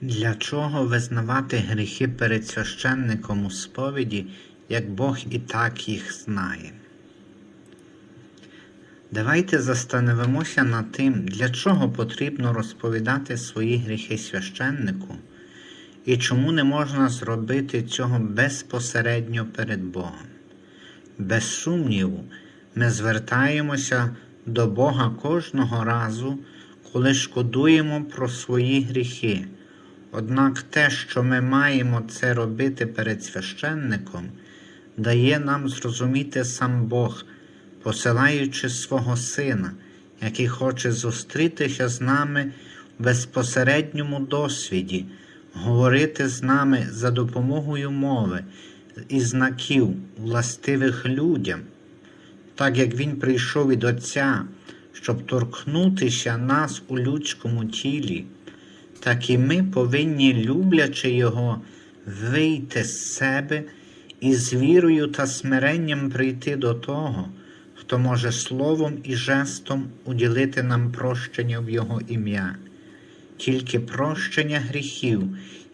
Для чого визнавати гріхи перед священником у сповіді, як Бог і так їх знає? Давайте застановимося над тим, для чого потрібно розповідати свої гріхи священнику і чому не можна зробити цього безпосередньо перед Богом. Без сумніву, ми звертаємося до Бога кожного разу, коли шкодуємо про свої гріхи. Однак те, що ми маємо це робити перед священником, дає нам зрозуміти сам Бог, посилаючи свого Сина, який хоче зустрітися з нами в безпосередньому досвіді, говорити з нами за допомогою мови і знаків, властивих людям, так як Він прийшов від Отця, щоб торкнутися нас у людському тілі так і ми повинні, люблячи Його, вийти з себе і з вірою та смиренням прийти до того, хто може словом і жестом уділити нам прощення в Його ім'я. Тільки прощення гріхів,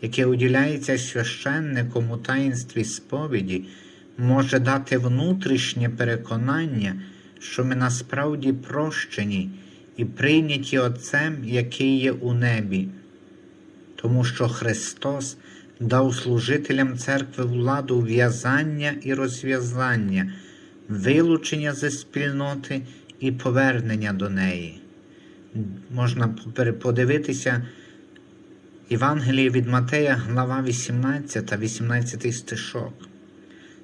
яке уділяється священником у таїнстві сповіді, може дати внутрішнє переконання, що ми насправді прощені і прийняті Отцем, який є у небі тому що Христос дав служителям церкви владу в'язання і розв'язання, вилучення зі спільноти і повернення до неї. Можна подивитися Євангеліє від Матея, глава 18, 18 стишок.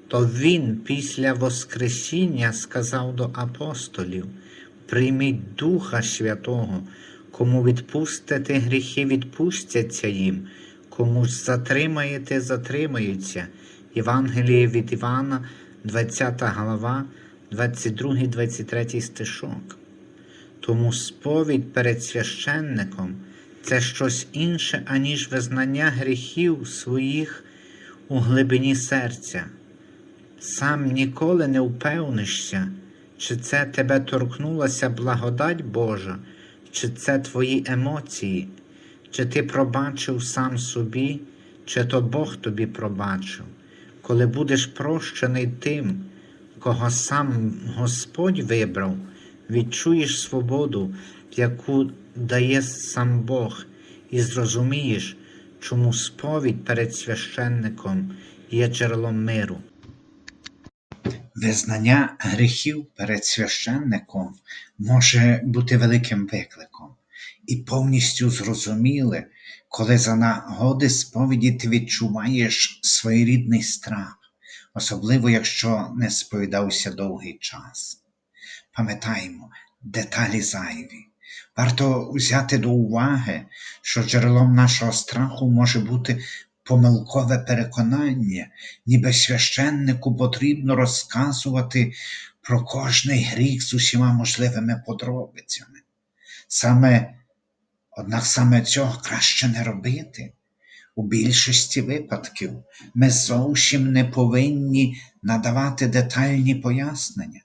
То Він після Воскресіння сказав до апостолів: Прийміть Духа Святого. Кому відпустите гріхи, відпустяться їм, кому ж затримаєте, затримаються. Євангеліє від Івана, 20 глава, 22, 23 стишок. Тому сповідь перед священником це щось інше, аніж визнання гріхів своїх у глибині серця. Сам ніколи не впевнишся, чи це тебе торкнулася благодать Божа чи це твої емоції, чи ти пробачив сам собі, чи то Бог тобі пробачив, коли будеш прощений тим, кого сам Господь вибрав, відчуєш свободу, яку дає сам Бог, і зрозумієш, чому сповідь перед священником є джерелом миру. Визнання гріхів перед священником може бути великим викликом і повністю зрозуміле, коли за нагоди сповіді ти відчуваєш своєрідний страх, особливо якщо не сповідався довгий час. Пам'ятаємо, деталі зайві. Варто взяти до уваги, що джерелом нашого страху може бути помилкове переконання, ніби священнику потрібно розказувати про кожний гріх з усіма можливими подробицями. Саме, Однак саме цього краще не робити. У більшості випадків ми зовсім не повинні надавати детальні пояснення.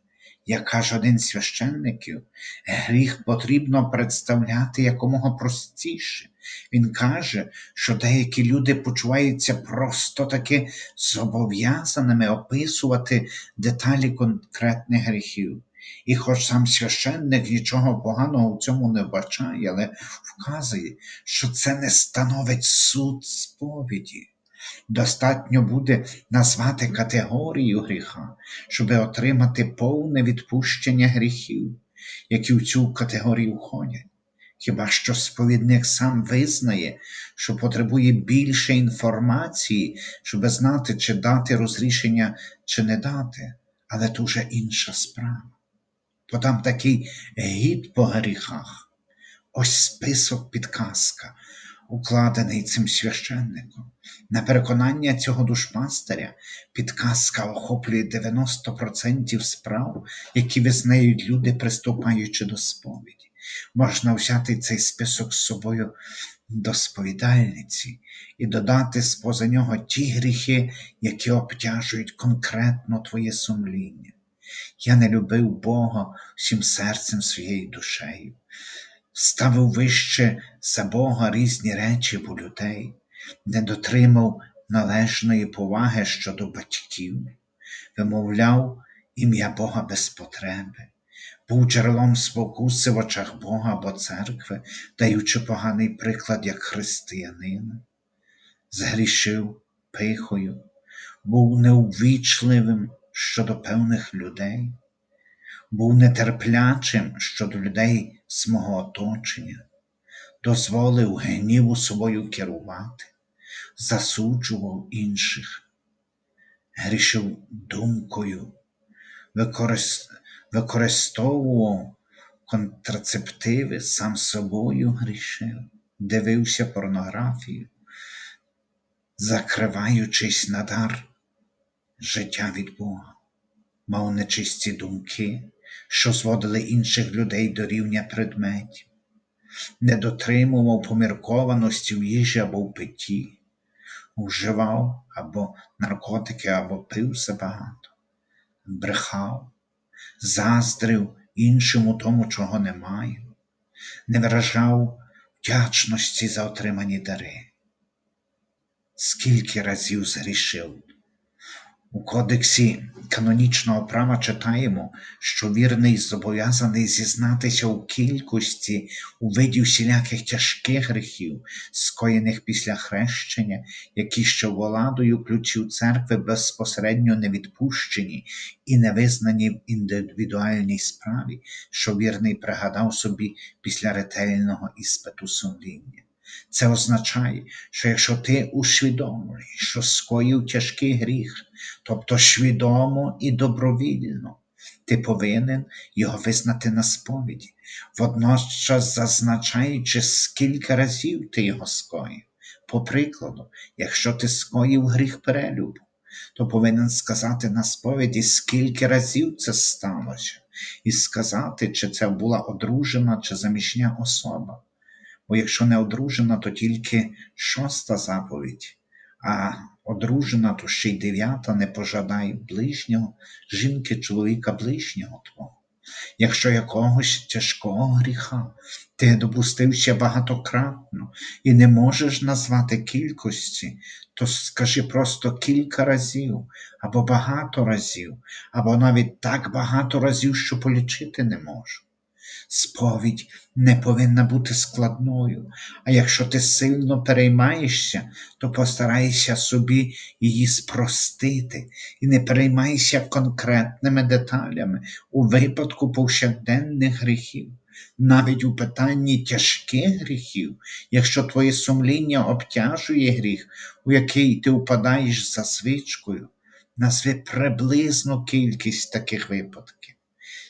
Як каже один з священників, гріх потрібно представляти якомога простіше. Він каже, що деякі люди почуваються просто таки зобов'язаними описувати деталі конкретних гріхів. І хоч сам священник нічого поганого в цьому не бачає, але вказує, що це не становить суд сповіді. Достатньо буде назвати категорію гріха, щоб отримати повне відпущення гріхів, які в цю категорію входять. Хіба що сповідник сам визнає, що потребує більше інформації, щоб знати, чи дати розрішення, чи не дати, але то вже інша справа. То там такий гід по гріхах, ось список підказка, укладений цим священником. На переконання цього душпастиря підказка охоплює 90% справ, які визнають люди, приступаючи до сповіді. Можна взяти цей список з собою до сповідальниці і додати споза нього ті гріхи, які обтяжують конкретно твоє сумління. Я не любив Бога всім серцем своєю душею. Ставив вище за Бога різні речі у людей, не дотримав належної поваги щодо батьків, вимовляв ім'я Бога без потреби, був джерелом спокуси в очах Бога або церкви, даючи поганий приклад як християнина, згрішив пихою, був неувічливим щодо певних людей, був нетерплячим щодо людей з мого оточення, дозволив гніву собою керувати, засуджував інших, грішив думкою, використ... використовував контрацептиви, сам собою грішив, дивився порнографію, закриваючись на дар життя від Бога, мав нечисті думки, що зводили інших людей до рівня предметів, не дотримував поміркованості в їжі або в питті, вживав або наркотики, або пив забагато, брехав, заздрив іншим у тому, чого не маю, не виражав вдячності за отримані дари. Скільки разів згрішив? У кодексі канонічного права читаємо, що вірний зобов'язаний зізнатися у кількості у виді всіляких тяжких гріхів, скоєних після хрещення, які ще владою ключів церкви безпосередньо не відпущені і не визнані в індивідуальній справі, що вірний пригадав собі після ретельного іспиту сумління. Це означає, що якщо ти усвідомлюєш, що скоїв тяжкий гріх, тобто свідомо і добровільно, ти повинен його визнати на сповіді, водночас зазначаючи, скільки разів ти його скоїв. По прикладу, якщо ти скоїв гріх перелюбу, то повинен сказати на сповіді, скільки разів це сталося, і сказати, чи це була одружена чи заміжня особа. Бо якщо не одружена, то тільки шоста заповідь, а одружена, то ще й дев'ята не пожадай ближнього, жінки, чоловіка ближнього твого. Якщо якогось тяжкого гріха ти допустився багатократно і не можеш назвати кількості, то скажи просто кілька разів, або багато разів, або навіть так багато разів, що полічити не можу. Сповідь не повинна бути складною, а якщо ти сильно переймаєшся, то постарайся собі її спростити і не переймайся конкретними деталями у випадку повсякденних гріхів. Навіть у питанні тяжких гріхів, якщо твоє сумління обтяжує гріх, у який ти впадаєш за звичкою, назви приблизну кількість таких випадків.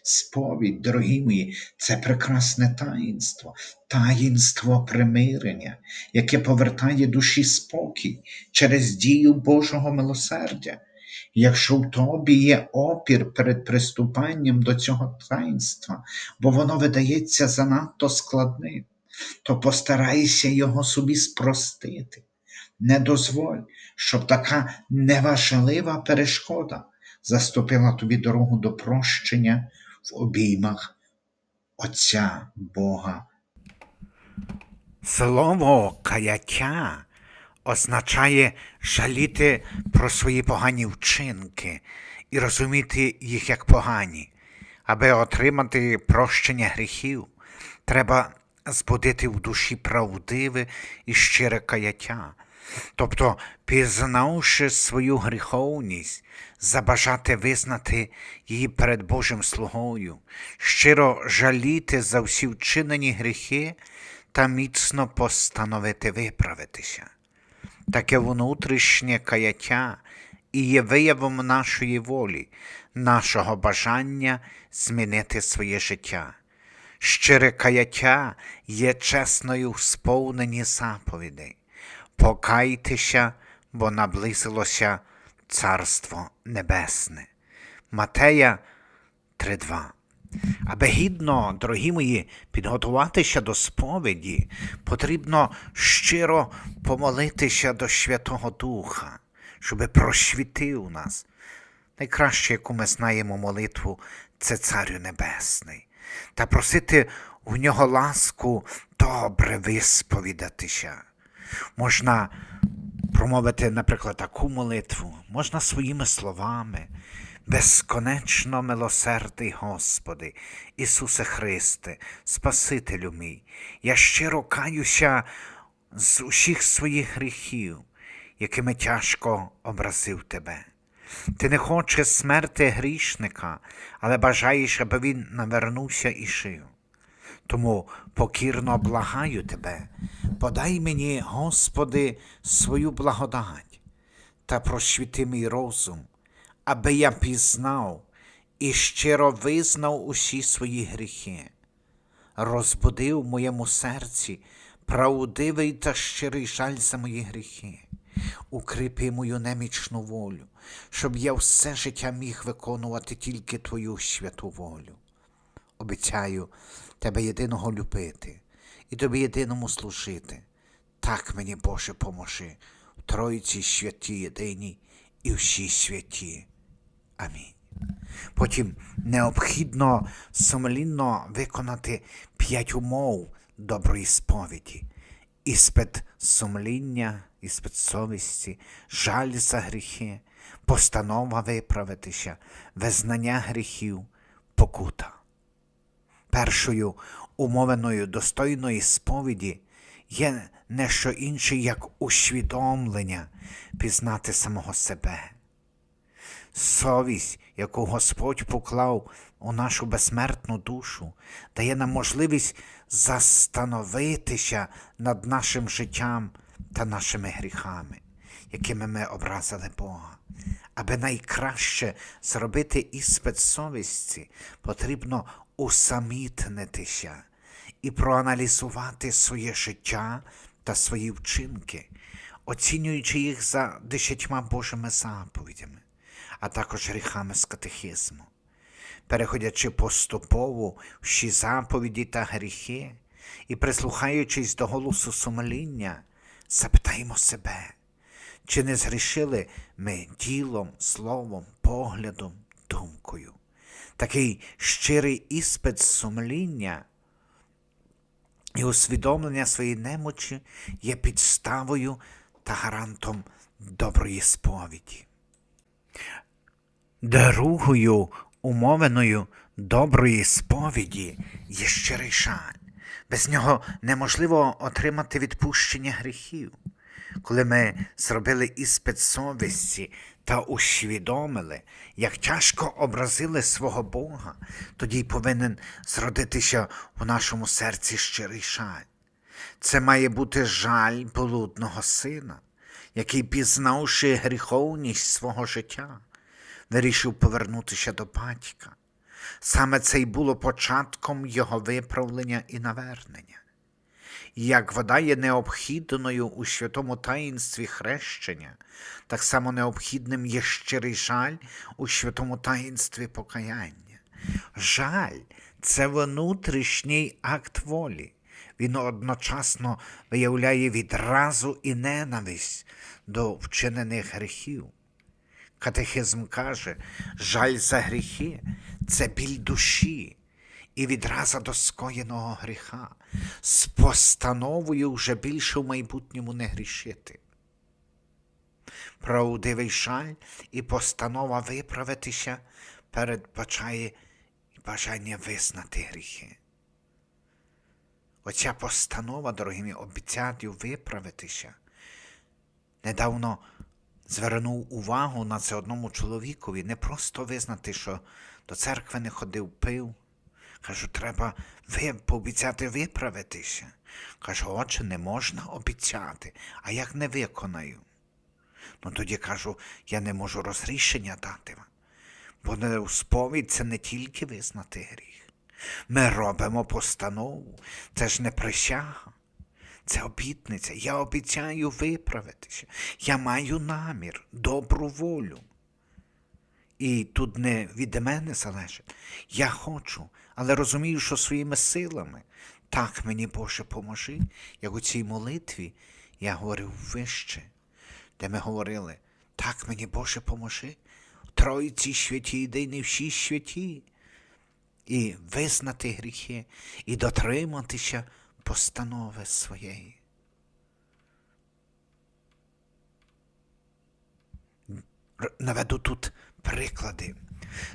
Сповідь, дорогі мої, це прекрасне таїнство, таїнство примирення, яке повертає душі спокій через дію Божого милосердя. Якщо в тобі є опір перед приступанням до цього таїнства, бо воно видається занадто складним, то постарайся його собі спростити. Не дозволь, щоб така неважлива перешкода заступила тобі дорогу до прощення в обіймах Отця Бога. Слово каяття означає жаліти про свої погані вчинки і розуміти їх як погані. Аби отримати прощення гріхів, треба збудити в душі правдиве і щире каяття, тобто, пізнавши свою гріховність, забажати визнати її перед Божим слугою, щиро жаліти за всі вчинені гріхи та міцно постановити виправитися. Таке внутрішнє каяття і є виявом нашої волі, нашого бажання змінити своє життя. Щире каяття є чесною в сповненні заповідей. Покайтеся, бо наблизилося Царство Небесне. Матея 3.2 Аби гідно, дорогі мої, підготуватися до сповіді, потрібно щиро помолитися до Святого Духа, щоб просвітив нас. Найкраще, яку ми знаємо молитву, це Царю Небесний, та просити в нього ласку добре висповідатися. Можна промовити, наприклад, таку молитву, можна своїми словами. Безконечно милосердий Господи, Ісусе Христе, Спасителю мій, я щиро каюся з усіх своїх гріхів, якими тяжко образив Тебе. Ти не хочеш смерти грішника, але бажаєш, аби він навернувся і жив. Тому покірно благаю тебе, подай мені, Господи, свою благодать та просвіти мій розум, аби я пізнав і щиро визнав усі свої гріхи, розбудив в моєму серці правдивий та щирий жаль за мої гріхи, укріпи мою немічну волю, щоб я все життя міг виконувати тільки Твою святу волю. Обіцяю тебе єдиного любити і тобі єдиному служити. Так мені, Боже, поможи в Тройці святі єдиній і всі святі. Амінь. Потім необхідно сумлінно виконати п'ять умов доброї сповіді. Іспит сумління, іспит совісті, жаль за гріхи, постанова виправитися, визнання гріхів, покута. Першою умовеною достойної сповіді є не що інше, як усвідомлення пізнати самого себе. Совість, яку Господь поклав у нашу безсмертну душу, дає нам можливість застановитися над нашим життям та нашими гріхами, якими ми образили Бога. Аби найкраще зробити іспит совісті, потрібно усамітнитися і проаналізувати своє життя та свої вчинки, оцінюючи їх за десятьма Божими заповідями, а також гріхами з катехизму. Переходячи поступово в всі заповіді та гріхи і прислухаючись до голосу сумління, запитаємо себе, чи не згрішили ми ділом, словом, поглядом, думкою. Такий щирий іспит сумління і усвідомлення своєї немочі є підставою та гарантом доброї сповіді. Другою умовеною доброї сповіді є щирий жаль. Без нього неможливо отримати відпущення гріхів. Коли ми зробили іспит совісті та усвідомили, як тяжко образили свого Бога, тоді й повинен зродитися в нашому серці щирий жаль. Це має бути жаль блудного сина, який, пізнавши гріховність свого життя, вирішив повернутися до батька. Саме це й було початком його виправлення і навернення. Як вода є необхідною у святому таїнстві хрещення, так само необхідним є щирий жаль у святому таїнстві покаяння. Жаль це внутрішній акт волі. Він одночасно виявляє відразу і ненависть до вчинених гріхів. Катехизм каже, жаль за гріхи це біль душі і відраза до скоєного гріха, з постановою вже більше в майбутньому не грішити. Правдивий жаль і постанова виправитися передбачає бажання визнати гріхи. Оця постанова, дорогі мій, обіцяти виправитися. Недавно звернув увагу на це одному чоловікові, не просто визнати, що до церкви не ходив, пив. Кажу, треба ви пообіцяти виправитися. Кажу, отче, не можна обіцяти, а як не виконаю. Ну тоді кажу, я не можу розрішення дати вам. Бо не сповідь це не тільки визнати гріх. Ми робимо постанову, це ж не присяга. Це обітниця. Я обіцяю виправитися. Я маю намір, добру волю. І тут не від мене залежить. Я хочу, але розумію, що своїми силами. Так мені Боже поможи, як у цій молитві я говорив вище, де ми говорили, так мені Боже поможи, в Тройці святі, де й не всі святі. і визнати гріхи, і дотриматися постанови своєї. Наведу тут приклади.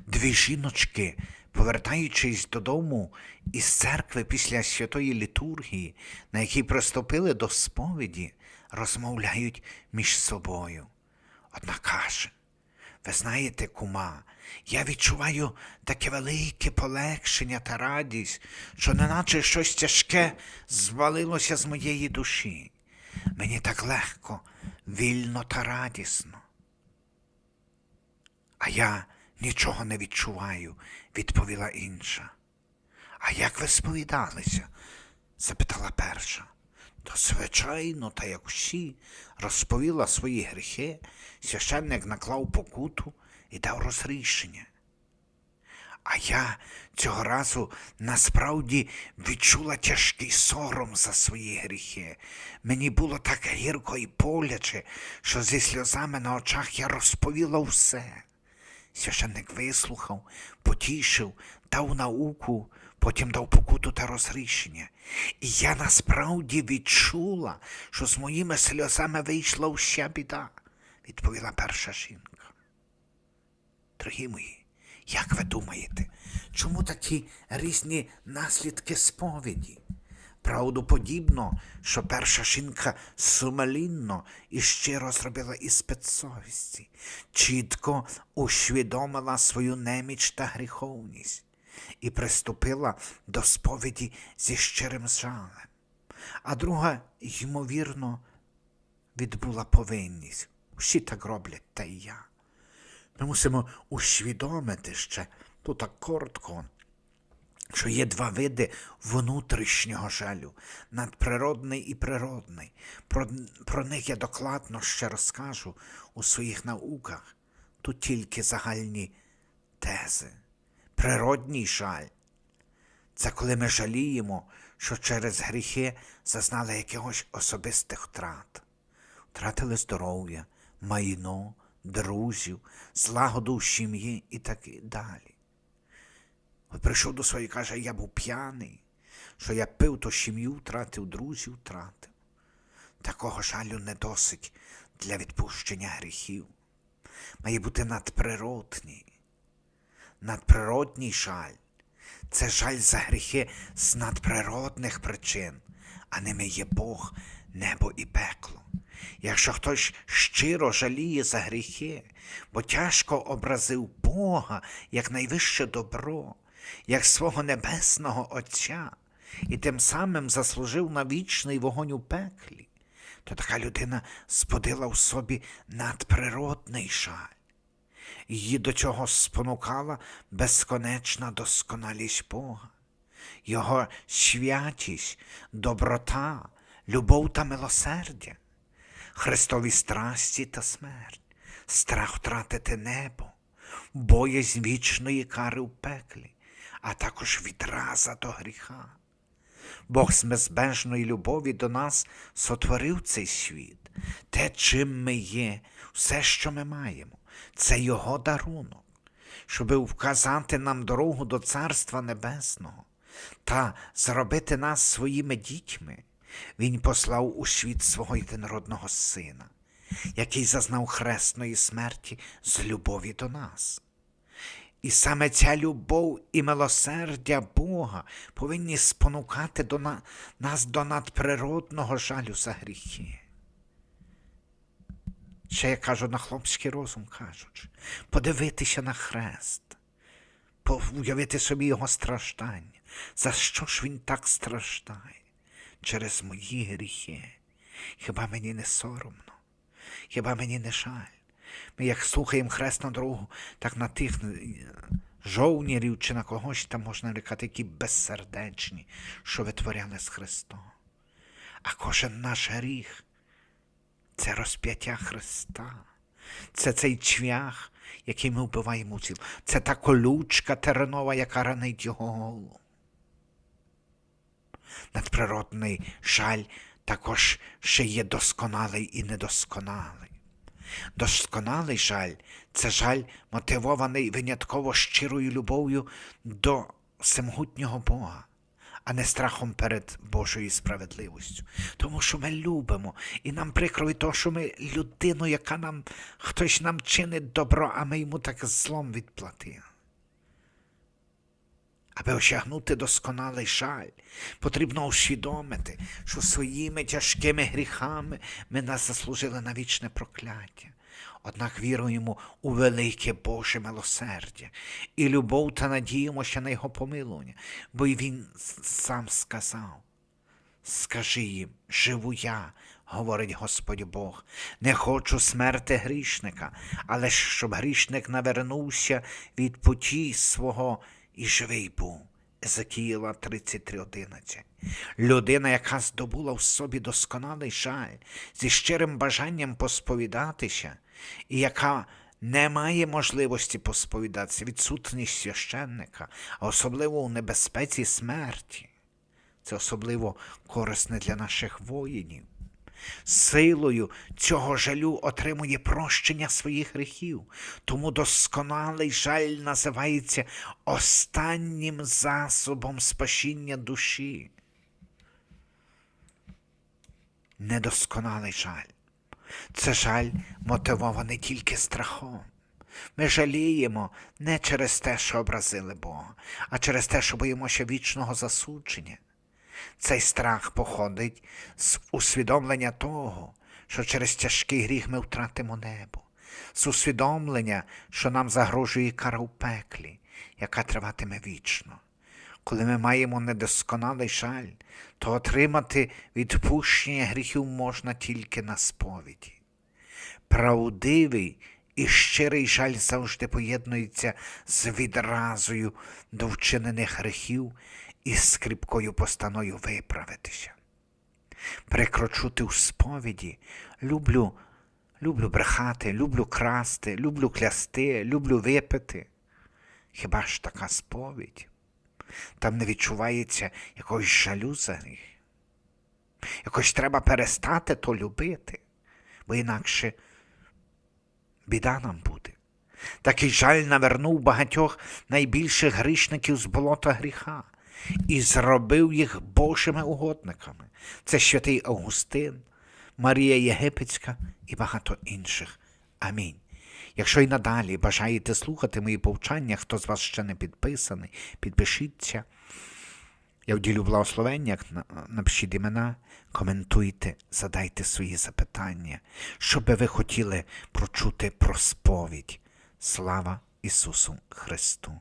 Дві жіночки, повертаючись додому із церкви після святої літургії, на якій приступили до сповіді, розмовляють між собою. Одна каже: Ви знаєте, кума, я відчуваю таке велике полегшення та радість, що неначе щось тяжке звалилося з моєї душі. Мені так легко, вільно та радісно. А я нічого не відчуваю, відповіла інша. А як ви сповідалися? запитала перша. То звичайно, та як всі, розповіла свої гріхи, священник наклав покуту і дав розрішення. А я цього разу насправді відчула тяжкий сором за свої гріхи. Мені було так гірко і боляче, що зі сльозами на очах я розповіла все. Священник вислухав, потішив, дав науку, потім дав покуту та розрішення. І я насправді відчула, що з моїми сльозами вийшла вся біда, відповіла перша жінка. Дорогі мої, як ви думаєте, чому такі різні наслідки сповіді? Правдоподібно, що перша жінка сумлінно і щиро зробила іспит совісті, чітко усвідомила свою неміч та гріховність і приступила до сповіді зі щирим жалем. А друга, ймовірно, відбула повинність. Всі так роблять, та й я. Ми мусимо усвідомити ще, тут так коротко, що є два види внутрішнього жалю надприродний і природний. Про, про них я докладно ще розкажу у своїх науках. Тут тільки загальні тези. Природній жаль це коли ми жаліємо, що через гріхи зазнали якихось особистих втрат. Втратили здоров'я, майно, друзів, злагоду в сім'ї і так далі. От прийшов до своєї каже, я був п'яний, що я пив, то сім'ю втратив, друзів втратив. Такого жалю не досить для відпущення гріхів. Має бути надприродній. Надприродній жаль це жаль за гріхи з надприродних причин, а ними є Бог, небо і пекло. Якщо хтось щиро жаліє за гріхи, бо тяжко образив Бога як найвище добро, як свого небесного Отця, і тим самим заслужив на вічний вогонь у пеклі, то така людина сподила в собі надприродний жаль. Її до цього спонукала безконечна досконалість Бога, Його святість, доброта, любов та милосердя, Христові страсті та смерть, страх втратити небо, боязнь вічної кари в пеклі, а також відраза до гріха. Бог з безбежної любові до нас сотворив цей світ, те, чим ми є, все, що ми маємо, це Його дарунок, щоби вказати нам дорогу до Царства Небесного та зробити нас своїми дітьми. Він послав у світ свого єдинородного сина, який зазнав хресної смерті з любові до нас. І саме ця любов і милосердя Бога повинні спонукати до на... нас до надприродного жалю за гріхи. Ще я кажу на хлопський розум кажучи, подивитися на хрест, уявити собі його страждання. За що ж він так страждає? Через мої гріхи. Хіба мені не соромно? Хіба мені не жаль? Ми як слухаємо хресну дорогу, так на тих е, жовнірів чи на когось там можна рікати, які безсердечні, що витворяли з Христом. А кожен наш гріх це розп'яття Христа. Це цей чвях, який ми вбиваємо у ціл. Це та колючка теренова, яка ранить його голову. Надприродний жаль також ще є досконалий і недосконалий. Досконалий жаль це жаль, мотивований винятково щирою любов'ю до всемогутнього Бога, а не страхом перед Божою справедливістю. Тому що ми любимо, і нам прикро від того, що ми людину, яка нам хтось нам чинить добро, а ми йому так злом відплатили. Аби осягнути досконалий жаль, потрібно усвідомити, що своїми тяжкими гріхами ми нас заслужили на вічне прокляття. Однак віруємо у велике Боже милосердя і любов та надіємося на Його помилування, бо й Він сам сказав. Скажи їм, живу я, говорить Господь Бог, не хочу смерти грішника, але щоб грішник навернувся від путі свого і живий був. Езекіїла 33.11. Людина, яка здобула в собі досконалий жаль, зі щирим бажанням посповідатися, і яка не має можливості посповідатися відсутність священника, а особливо у небезпеці смерті. Це особливо корисне для наших воїнів. Силою цього жалю отримує прощення своїх гріхів, тому досконалий жаль називається останнім засобом спасіння душі. Недосконалий жаль. Це жаль мотивований тільки страхом. Ми жаліємо не через те, що образили Бога, а через те, що боїмося вічного засудження. Цей страх походить з усвідомлення того, що через тяжкий гріх ми втратимо небо, з усвідомлення, що нам загрожує кара у пеклі, яка триватиме вічно. Коли ми маємо недосконалий жаль, то отримати відпущення гріхів можна тільки на сповіді. Правдивий і щирий жаль завжди поєднується з відразою до вчинених гріхів і з кріпкою постаною виправитися. Прикрочути у сповіді люблю, люблю брехати, люблю красти, люблю клясти, люблю випити. Хіба ж така сповідь? Там не відчувається якогось жалю за гріх. Якось треба перестати то любити, бо інакше біда нам буде. Такий жаль навернув багатьох найбільших грішників з болота гріха і зробив їх Божими угодниками. Це святий Августин, Марія Єгипетська і багато інших. Амінь. Якщо й надалі бажаєте слухати мої повчання, хто з вас ще не підписаний, підпишіться. Я вділю благословення, на- напишіть імена, коментуйте, задайте свої запитання, що би ви хотіли прочути про сповідь. Слава Ісусу Христу!